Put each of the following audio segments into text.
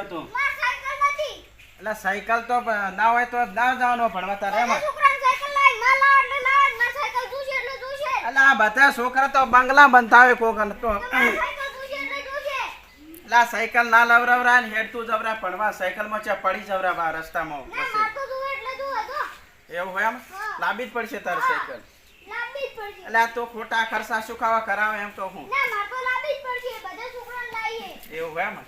છો તું એટલે સાયકલ તો ના હોય તો ના જવાનું ભણવા તારે એમાં એટલે આ બધા છોકરા તો બંગલા બંધાવે કોક તો. એટલે સાયકલ ના લવરાવરા ને હેડતું જવરા ભણવા સાયકલમાં ચા પડી જવરા બા રસ્તામાં. એવું હોય એમ? લાંબી જ પડશે તારી સાયકલ. એટલે આ તો ખોટા ખર્ચા સુખાવા કરાવે એમ તો હું. એવું હોય એમ?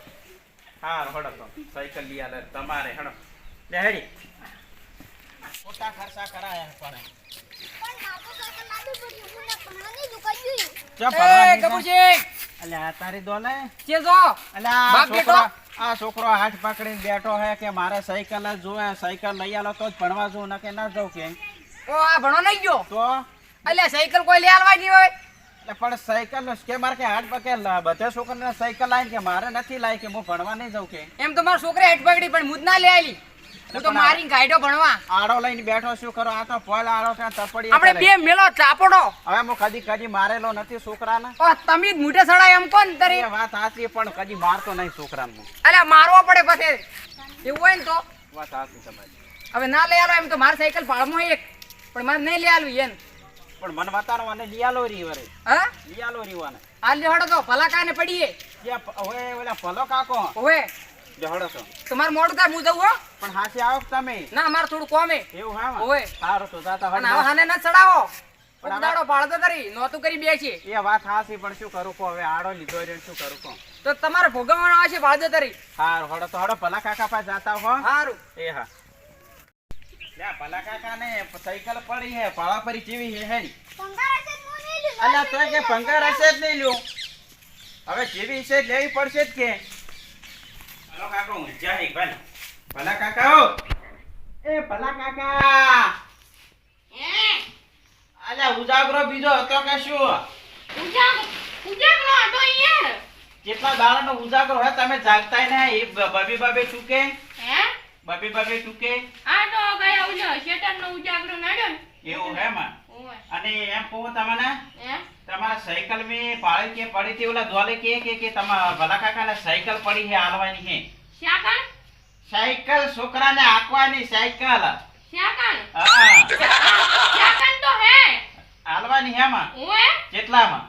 હા હડો તો સાયકલ લઈ આલે તમારે હડો. લે હેડી. ખોટા ખર્ચા કરાય પડે પણ. માર તો સાયકલ લાંબી પડશે હું ના ભણવાની દુકાન જોઈ ચો એ ભણવાની છે? કપૂરજી આ તારી દોલે? કે જો એટલે બાપ છોકરો આ છોકરો હાથ પકડીને બેઠો હે કે મારે સાયકલ જ જોવે સાયકલ લઈ આલો તો જ ભણવા જવું ન કે ના જવું કે. ઓ આ ભણો નહીં ગયો? તો? એટલે સાયકલ કોઈ લઈ આલવા નહીં હોય? પણ સાયકલ કે મારે કે હાથ પકે બધા છોકરાને સાયકલ લાવી કે મારે નથી લાવી કે હું ભણવા નહીં જાઉં કે? એમ તો મારા છોકરા હેઠ પકડી પણ હું જ ના લઈ આલી હું તો મારી ગાઈડો ભણવા. આડો લઈને બેઠો શું કરો આ તો ફળ આડો ત્યાં તપડી આપણે બે મેલો ચાપડો. હવે હું કદી કદી મારેલો નથી છોકરાને. ઓ તમે જ મૂઢે સડાય એમ કોણ તરી? વાત સાચી પણ કદી મારતો નહીં છોકરાને. અલ્યા મારવો પડે પછી. એવું હોય ને તો. વાત સાચી તમારી. હવે ના લઈ આલો એમ તો મારી સાયકલ પાડમાં એક પણ મારે નહીં લઈ આલું એમ. પણ મને અને લિયાલો રી વરે. હા? લિયાલો રી વાને. હાલ લેવાડો તો ભલાકા ને પડીએ. કે પ- ઓલા પલો કાકો. ઓવે જહડો તો. તમાર મોડ કા હું હો. પણ હાસી આવો તમે? ના માર થોડું કોમે. એવું હા? માં? સારું તો જાતા હડ ના હાને ના ચડાવો. ઉદાડો પાડતો તરી નોતું કરી બેસી એ વાત હાસી પણ શું કરું કો હવે આડો લીધો રહ્યો શું કરું કો તો તમારે ભોગવવાનો આવશે પાડતો તરી હા હડો તો હડો ભલા કાકા પાસે જાતા હો સારું એ હા. લે ભલા કાકા ને સાયકલ પડી હે પાળા પરી જેવી હે હેડી. પંગાર હશે તો હું નહીં અલ્યા તો કે પંકર હશે જ નહીં લ્યો. હવે જેવી છે લેવી પડશે જ કે. હલો કાકો હું જાય ભલે ભલા કાકા હો. એ ભલા કાકા. અલ્યા ઉજાગરો બીજો હતો કે શું? કેટલા દાડાનો ઉજાગરો હે તમે જાગતાય ને એ બ- બબી બબે ચૂકે બબી બબે ચૂકે એવું હે માં અને એમ કહો તમને તમારા સાયકલ મે પાળી કે પડી હતી ઓલા દોલે કે કે કે તમારા ભલા કાકાને સાયકલ પડી હે હાલવાની હે સાયકલ છોકરાને આકવાની સાયકલ. હા. હાલવાની હે માં કેટલામાં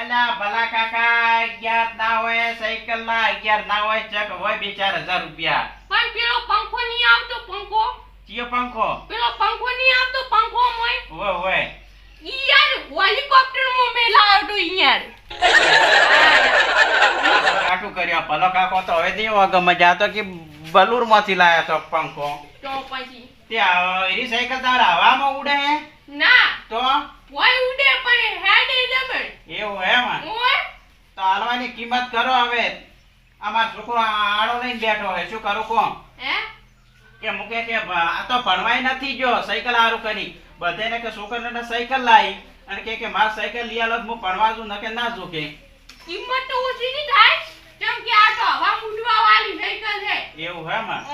અલ્યા ભલા કાકા અગિયાર ના હોય સાયકલ ના અગિયાર ના હોય ચક હોય બે ચાર હજાર રૂપિયા. પણ પેલો પંખો નહીં આવતો પંખો? ચિયો પંખો? પેલો પંખો નહીં આવતો પંખો મોય? હોય હોય યાર હેલિકોપ્ટરમાં મેલાયો તો યાર. કાટું કર્યો. ભલો કાકો તો હવે દેવો ગમે જા તો કે બલુરમાંથી લાયા તો પંખો. તો પછી? તે આ સાયકલ તારા હવામાં ઉડે? ના. તો? કોઈ ઉડે પણ હેડે જબર એવું હે માં ઓય તો હાલવાની કિંમત કરો હવે. અમાર છોકરો આડો લઈને બેઠો હે શું કરું કોમ હે? કે મૂકે કે આ તો ભણવાય નથી જો સાયકલ હારું કરી. બધાને કે છોકરાને સાયકલ લાવી. અને કે કે માર સાયકલ લઈ આલો હું ભણવા જઉં ન કે ના જઉં કે કિંમત તો ઓછી ની થાય. કેમ કે આ તો હવા ઉડવા વાળી સાયકલ છે. એવું હે માં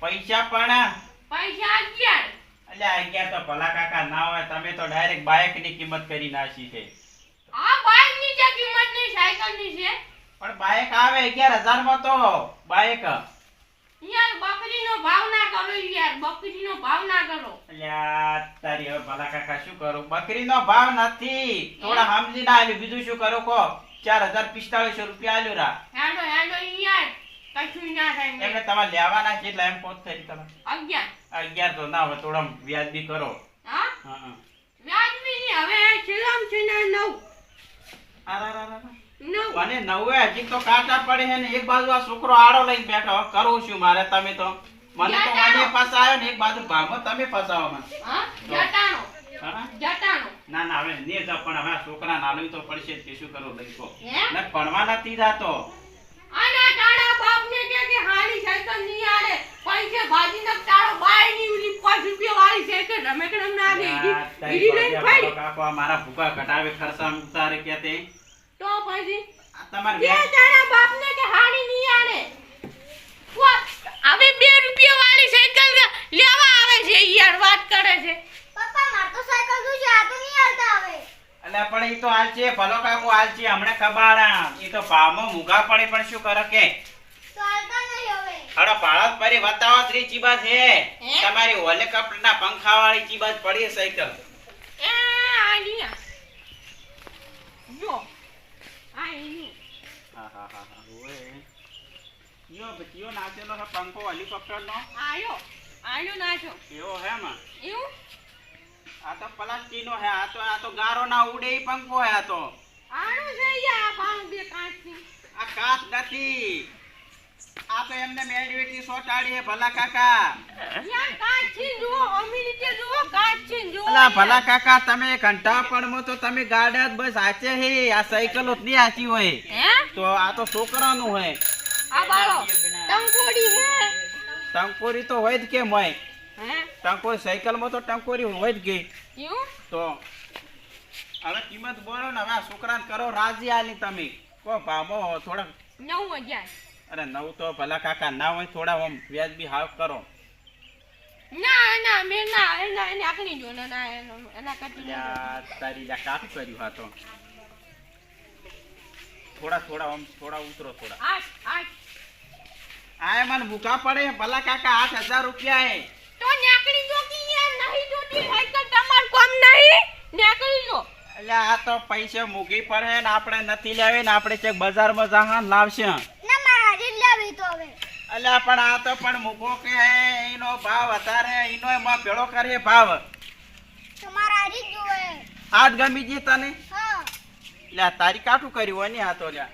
પૈસા પણ પૈસા અગિયાર અલ્યા અગિયાર તો ભલા કાકા ના હોય તમે તો ડાયરેક્ટ બાઇકની કિંમત કરી નાખી છે. આ બાઇકની જે કિંમતની સાયકલની છે. પણ બાઇક આવે અગિયાર હજારમાં તો બાઇક યાર બકરીનો ભાવ ના કરો યાર બકરીનો ભાવ ના કરો. અલ્યા તારી હવે ભલા કાકા શું કરું? બકરીનો ભાવ નથી. થોડા સમજી ના આલ્યું. બીજું શું કરો કો ચાર હજાર પિસ્તાળીસો રૂપિયા આલ્યું રા. હેડો હેડો યાર. કશું ના થાય એમને તમારે લેવાના કેટલા એમ પોત કરી તમે. અગિયાર. અગિયાર તો ના હોય થોડા વ્યાજબી કરો. હા? હા હા. વ્યાજબી નહીં હવે છેલ્લામ છેલ્લા નવ. આરારારા. નવ. અને નવે હજી તો કાંટા પડે છે ને એક બાજુ આ છોકરો આડો લઈને બેઠો કરું છું મારે તમે તો. મને તો વાડીએ ફસાયો ને એક બાજુ ભાગો તમે ફસાવો મને. હા? જટાણો. જટાણો. ના ના હવે ને જ પણ હવે છોકરા નાલું તો પડશે જ શું કરવું લઈ કો તીધા ને ભણવા નથી જાતો. આના તારા બાપને કે કે હારી સાયકલ નહીં આડે. પૈસે ભાજી ન તારો બાયની ઉલી 5 રૂપિયા વાળી સાયકલ રમેકડમ ના દે ઈડી ઈડી લઈને ફાઈ કાકો મારા ભૂકા કટાવે ખર્ચા ઉતારે કે તે? તો પછી તમાર કે તારા બાપને કે હારી નહીં આડે. હવે બે રૂપિયા વાળી સાયકલ લેવા આવે છે યાર વાત કરે છે. પપ્પા માર તો સાયકલ જોશે આ તો નહીં અલ્યા પણ ઈ તો આલચી ભલો કાકુ કાકો છે. હમણે કબાડા ઈ તો ભાવમાં મૂંઘા પડે પણ શું કરે કે? તો હાલતા હવે. હડો પાળત પરી બતાવો ત્રી ચીબા છે. હે? તમારી હેલિકોપ્ટર ના પંખા વાળી ચીબા પડી સાયકલ એ યો બચિયો નાચેલો છે? પંખો હેલિકોપ્ટર નો? આયો. આયો નાચો. એવો હે માં એવું? આ તો પ્લાસ્ટિક નો હે આ તો આ તો ગારો ના ઉડે ઈ પંખો હે આ તો. આનું છે યા ભાંગ બે કાચની આ કાચ નથી. આ તો એમને મેળવેટી સોટાડી હે ભલા કાકા. યાર કાચી જુઓ અમી રીતે કાચ કાચી જુઓ. અલા ભલા કાકા તમે ઘંટા પણ તો તમે ગાડા બસ આચે હે. આ સાયકલો નહીં આચી હોય. હે? તો આ તો છોકરાનું હોય. આ બાળો ટંકોડી હે. ટંકોરી તો હોય જ કેમ હોય. હે? ટંકોરી સાયકલમાં તો ટંકોરી હોય જ ગઈ. તો હવે કિંમત બોલો ને હવે છોકરાને કરો રાજી આલી તમે. કો ભાવો થોડા નવ હજાર અરે નવ તો ભલા કાકા ના હોય થોડા આમ વ્યાજબી હાવ કરો. ના ના મેં ના એના એને આકડી જો ના એનો- કટી યાર તારી જા કાપ કર્યું હા તો. થોડા થોડા આમ થોડા ઉતરો થોડા. આઠ આઠ. આ મને ભૂખા પડે ભલા કાકા આઠ હજાર રૂપિયા હે નેકડી જો યાર નહીં જોતી સાયકલ તમાર કોમ નહીં? નેકડી જો એટલે આ તો પૈસા મૂકી પડે ને આપણે નથી લેવી ને આપણે ચેક બજારમાં જહા લાવશે. ના મારા હારી લેવી તો હવે. અલ્યા પણ આ તો પણ મૂકો કે એનો ભાવ વધારે એનો એમાં ભેળો કરીએ ભાવ. તમારા હારી જોવે. આજ ગમી જી તને? હા. એટલે તારી કાઠું કર્યું હોય ને આ તો લ્યા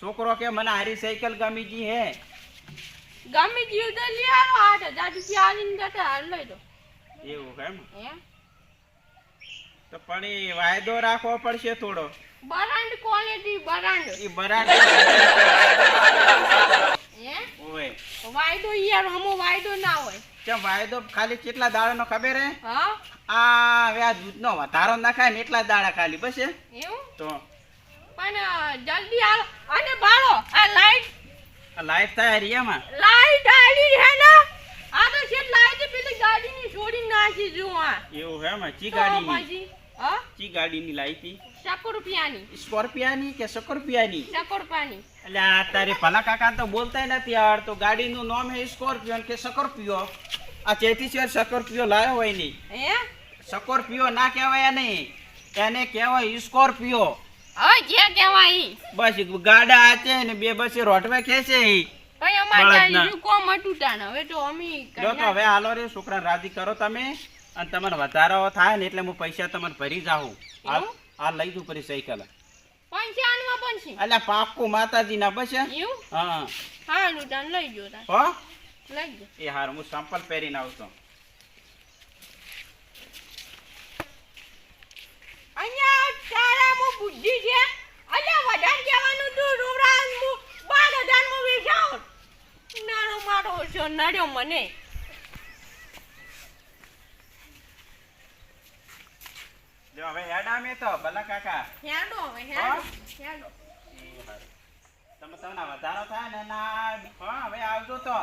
છોકરો કે મને હારી સાયકલ ગમી જી હે? ગમે જીવ તો લઈ આવો આઠ હજાર રૂપિયા આલીને જતો હાલ લઈ દો એવું એમ? તો પણ એ વાયદો રાખવો પડશે થોડો. બરાંડ ક્વોલિટી બરાંડ. એ બરાંડ હે? ઓય. વાયદો યાર હમો વાયદો ના હોય. કેમ વાયદો ખાલી કેટલા દાડાનો ખબર હે? હા? આ હવે આ દૂધનો વધારો નાખાય ને એટલા દાડા ખાલી બસ એવું? તો. પણ જલ્દી આવો અને બાળો આ લાઈટ લાઈટ થાય એરિયામાં લાઈટ આડી હે ને? આ તો શેટ લાઈટ પેલી ગાડીની છોડી નાખી જો આ. એવું હે માં ચી ગાડી ગાડીની? હા? ચી ગાડીની લાઈ હતી સકો રૂપિયાની. સ્કોર્પિયાની કે સ્કોર્પિયાની સકો રૂપિયાની. એટલે આ તારે ભલા કાકા તો બોલતા નથી આવડતું ગાડીનું નામ હે સ્કોર્પિયો કે સ્કોર્પિયો. આ ચેતી છે સ્કોર્પિયો લાયો હોય નહીં. હે? સ્કોર્પિયો ના કહેવાય નહીં. એને કહેવાય સ્કોર્પિયો. હવે જે કહેવાય બસ ગાડા આચે ને બે બસ રોટવે ખેંચે ઈ. ભાઈ અમારે. ત્યાં કોમ હતું તાન હવે તો અમી જો તો હવે હાલો રે છોકરા રાજી કરો તમે. અને તમારે વધારો થાય ને એટલે હું પૈસા તમને ભરી જાઉં. આ લઈ દઉં પરી સાયકલ. પંચાણમાં પણ છે એટલે પાક્કું માતાજી ના બસ? એવું? હા. હારું તાન લઈ જો હો? લઈ જો એ હાર હું સંપલ પહેરીને આવતો અહીંયા તારામાં બુદ્ધિ છે? અલ્યા વધારે જવાનું તું રૂરાન મુ બાર હજારમાં વેચાવ નાનો મારો છો નડ્યો મને. જો હવે હેડા મે તો ભલા કાકા. હેડો હવે હેડો હેડો. તમે તમને વધારો થાય ને ના હા હવે આવજો તો.